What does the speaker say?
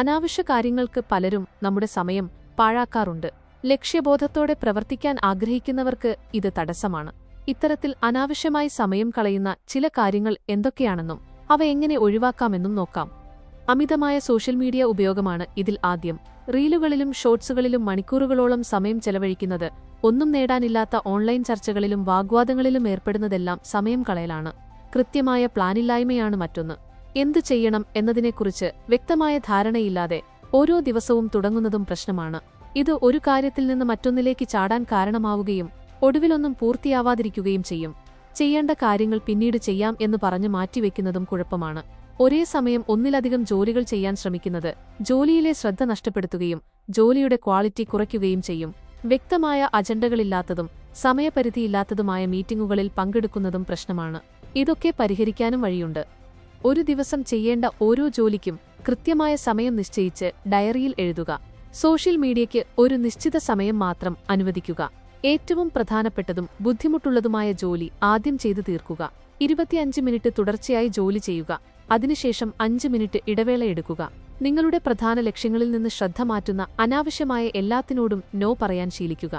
അനാവശ്യ കാര്യങ്ങൾക്ക് പലരും നമ്മുടെ സമയം പാഴാക്കാറുണ്ട്. ലക്ഷ്യബോധത്തോടെ പ്രവർത്തിക്കാൻ ആഗ്രഹിക്കുന്നവർക്ക് ഇത് തടസ്സമാണ്. ഇത്തരത്തിൽ അനാവശ്യമായി സമയം കളയുന്ന ചില കാര്യങ്ങൾ എന്തൊക്കെയാണെന്നും അവ എങ്ങനെ ഒഴിവാക്കാമെന്നും നോക്കാം. അമിതമായ സോഷ്യൽ മീഡിയ ഉപയോഗമാണ് ഇതിൽ ആദ്യം. റീലുകളിലും ഷോർട്സുകളിലും മണിക്കൂറുകളോളം സമയം ചെലവഴിക്കുന്നത് ഒന്നും നേടാനില്ലാത്ത ഓൺലൈൻ ചർച്ചകളിലും വാഗ്വാദങ്ങളിലും ഏർപ്പെടുന്നതെല്ലാം സമയം കളയലാണ്. കൃത്യമായ പ്ലാനില്ലായ്മയാണ് മറ്റൊന്ന്. എന്തു ചെയ്യണം എന്നതിനെക്കുറിച്ച് വ്യക്തമായ ധാരണയില്ലാതെ ഓരോ ദിവസവും തുടങ്ങുന്നതും പ്രശ്നമാണ്. ഇത് ഒരു കാര്യത്തിൽ നിന്ന് മറ്റൊന്നിലേക്ക് ചാടാൻ കാരണമാവുകയും ഒടുവിലൊന്നും പൂർത്തിയാവാതിരിക്കുകയും ചെയ്യും. ചെയ്യേണ്ട കാര്യങ്ങൾ പിന്നീട് ചെയ്യാം എന്ന് പറഞ്ഞ് മാറ്റിവെക്കുന്നതും കുഴപ്പമാണ്. ഒരേ സമയം ഒന്നിലധികം ജോലികൾ ചെയ്യാൻ ശ്രമിക്കുന്നത് ജോലിയിലെ ശ്രദ്ധ നഷ്ടപ്പെടുത്തുകയും ജോലിയുടെ ക്വാളിറ്റി കുറയ്ക്കുകയും ചെയ്യും. വ്യക്തമായ അജണ്ടകളില്ലാത്തതും സമയപരിധിയില്ലാത്തതുമായ മീറ്റിംഗുകളിൽ പങ്കെടുക്കുന്നതും പ്രശ്നമാണ്. ഇതൊക്കെ പരിഹരിക്കാനും വഴിയുണ്ട്. ഒരു ദിവസം ചെയ്യേണ്ട ഓരോ ജോലിക്കും കൃത്യമായ സമയം നിശ്ചയിച്ച് ഡയറിയിൽ എഴുതുക. സോഷ്യൽ മീഡിയയ്ക്ക് ഒരു നിശ്ചിത സമയം മാത്രം അനുവദിക്കുക. ഏറ്റവും പ്രധാനപ്പെട്ടതും ബുദ്ധിമുട്ടുള്ളതുമായ ജോലി ആദ്യം ചെയ്തു തീർക്കുക. ഇരുപത്തിയഞ്ച് മിനിറ്റ് തുടർച്ചയായി ജോലി ചെയ്യുക. അതിനുശേഷം അഞ്ച് മിനിറ്റ് ഇടവേള എടുക്കുക. നിങ്ങളുടെ പ്രധാന ലക്ഷ്യങ്ങളിൽ നിന്ന് ശ്രദ്ധ മാറ്റുന്ന അനാവശ്യമായ എല്ലാത്തിനോടും നോ പറയാൻ ശീലിക്കുക.